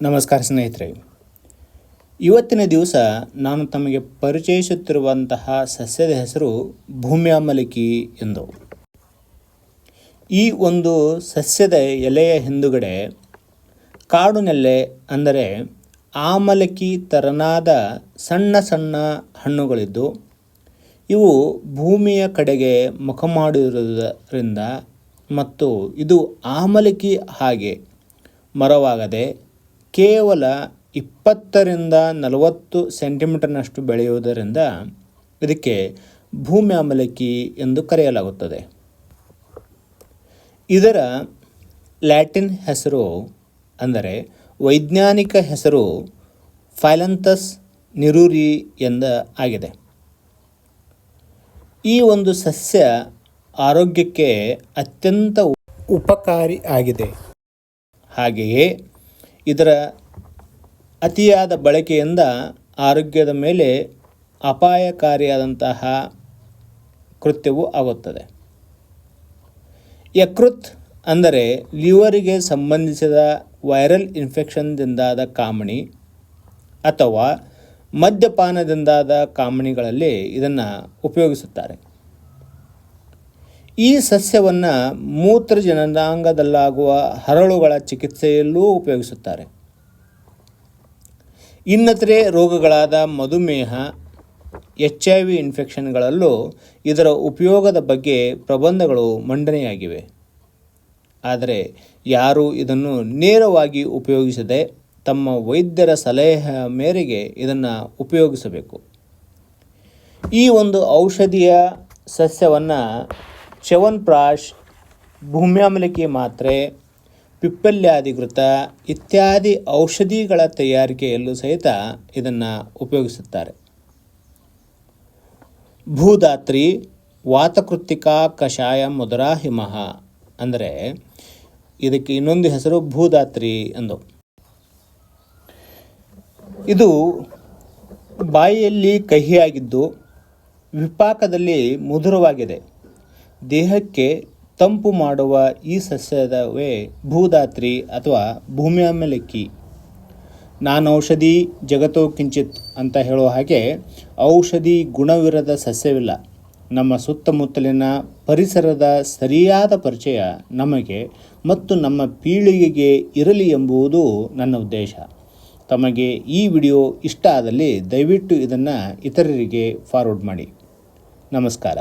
ನಮಸ್ಕಾರ ಸ್ನೇಹಿತರೆ. ಇವತ್ತಿನ ದಿವಸ ನಾನು ತಮಗೆ ಪರಿಚಯಿಸುತ್ತಿರುವಂತಹ ಸಸ್ಯದ ಹೆಸರು ಭೂಮ್ಯಾಮಲಿಕಿ ಎಂದು. ಈ ಒಂದು ಸಸ್ಯದ ಎಲೆಯ ಹಿಂದುಗಡೆ ಕಾಡು ನೆಲೆ ಅಂದರೆ ಆಮಲಕಿ ತರನಾದ ಸಣ್ಣ ಸಣ್ಣ ಹಣ್ಣುಗಳಿದ್ದು, ಇವು ಭೂಮಿಯ ಕಡೆಗೆ ಮುಖ ಮಾಡಿರುವುದರಿಂದ ಮತ್ತು ಇದು ಆಮಲಕಿ ಹಾಗೆ ಮರವಾಗದೆ ಕೇವಲ ಇಪ್ಪತ್ತರಿಂದ ನಲವತ್ತು ಸೆಂಟಿಮೀಟರ್ನಷ್ಟು ಬೆಳೆಯುವುದರಿಂದ ಇದಕ್ಕೆ ಭೂಮಿ ಅಮಲಕಿ ಎಂದು ಕರೆಯಲಾಗುತ್ತದೆ. ಇದರ ಲ್ಯಾಟಿನ್ ಹೆಸರು ಅಂದರೆ ವೈಜ್ಞಾನಿಕ ಹೆಸರು ಫೈಲಂತಸ್ ನಿರೂರಿ ಎಂದ ಆಗಿದೆ. ಈ ಒಂದು ಸಸ್ಯ ಆರೋಗ್ಯಕ್ಕೆ ಅತ್ಯಂತ ಉಪಕಾರಿ ಆಗಿದೆ. ಹಾಗೆಯೇ ಇದರ ಅತಿಯಾದ ಬಳಕೆಯಿಂದ ಆರೋಗ್ಯದ ಮೇಲೆ ಅಪಾಯಕಾರಿಯಾದಂತಹ ಕೃತ್ಯವು ಆಗುತ್ತದೆ. ಯಕೃತ್ ಅಂದರೆ ಲಿವರಿಗೆ ಸಂಬಂಧಿಸಿದ ವೈರಲ್ ಇನ್ಫೆಕ್ಷನ್ದಿಂದಾದ ಕಾಮಣಿ ಅಥವಾ ಮದ್ಯಪಾನದಿಂದಾದ ಕಾಮಣಿಗಳಲ್ಲಿ ಇದನ್ನು ಉಪಯೋಗಿಸುತ್ತಾರೆ. ಈ ಸಸ್ಯವನ್ನು ಮೂತ್ರಜನನಾಂಗದಲ್ಲಾಗುವ ಹರಳುಗಳ ಚಿಕಿತ್ಸೆಯಲ್ಲೂ ಉಪಯೋಗಿಸುತ್ತಾರೆ. ಇನ್ನತರೆ ರೋಗಗಳಾದ ಮಧುಮೇಹ, ಎಚ್ ಐ ವಿ ಇನ್ಫೆಕ್ಷನ್ಗಳಲ್ಲೂ ಇದರ ಉಪಯೋಗದ ಬಗ್ಗೆ ಪ್ರಬಂಧಗಳು ಮಂಡನೆಯಾಗಿವೆ. ಆದರೆ ಯಾರೂ ಇದನ್ನು ನೇರವಾಗಿ ಉಪಯೋಗಿಸದೆ ತಮ್ಮ ವೈದ್ಯರ ಸಲಹೆ ಮೇರೆಗೆ ಇದನ್ನು ಉಪಯೋಗಿಸಬೇಕು. ಈ ಒಂದು ಔಷಧಿಯ ಸಸ್ಯವನ್ನು ಚ್ಯವನ್ಪ್ರಾಶ್, ಭೂಮ್ಯಾಮಲಿಕೆ ಮಾತ್ರೆ ಪಿಪ್ಪಲ್ಯಾಧಿಕೃತ ಇತ್ಯಾದಿ ಔಷಧಿಗಳ ತಯಾರಿಕೆಯಲ್ಲೂ ಸಹಿತ ಇದನ್ನು ಉಪಯೋಗಿಸುತ್ತಾರೆ. ಭೂದಾತ್ರಿ ವಾತಕೃತ್ತಿಕಾ ಕಷಾಯ ಮುದರಾಹಿಮಹ ಅಂದರೆ ಇದಕ್ಕೆ ಇನ್ನೊಂದು ಹೆಸರು ಭೂದಾತ್ರಿ ಎಂದು. ಇದು ಬಾಯಿಯಲ್ಲಿ ಕಹಿಯಾಗಿದ್ದು ವಿಪಾಕದಲ್ಲಿ ಮಧುರವಾಗಿದೆ. ದೇಹಕ್ಕೆ ತಂಪು ಮಾಡುವ ಈ ಸಸ್ಯದವೇ ಭೂದಾತ್ರಿ ಅಥವಾ ಭೂಮ್ಯಾಮಲಕ್ಕಿ ನಾನು ಔಷಧಿ ಜಗತ್ತು ಕಿಂಚಿತ್ ಅಂತ ಹೇಳುವ ಹಾಗೆ ಔಷಧಿ ಗುಣವಿರದ ಸಸ್ಯವಿಲ್ಲ. ನಮ್ಮ ಸುತ್ತಮುತ್ತಲಿನ ಪರಿಸರದ ಸರಿಯಾದ ಪರಿಚಯ ನಮಗೆ ಮತ್ತು ನಮ್ಮ ಪೀಳಿಗೆಗೆ ಇರಲಿ ಎಂಬುದು ನನ್ನ ಉದ್ದೇಶ. ತಮಗೆ ಈ ವಿಡಿಯೋ ಇಷ್ಟ ಆದಲ್ಲಿ ದಯವಿಟ್ಟು ಇದನ್ನು ಇತರರಿಗೆ ಫಾರ್ವರ್ಡ್ ಮಾಡಿ. ನಮಸ್ಕಾರ.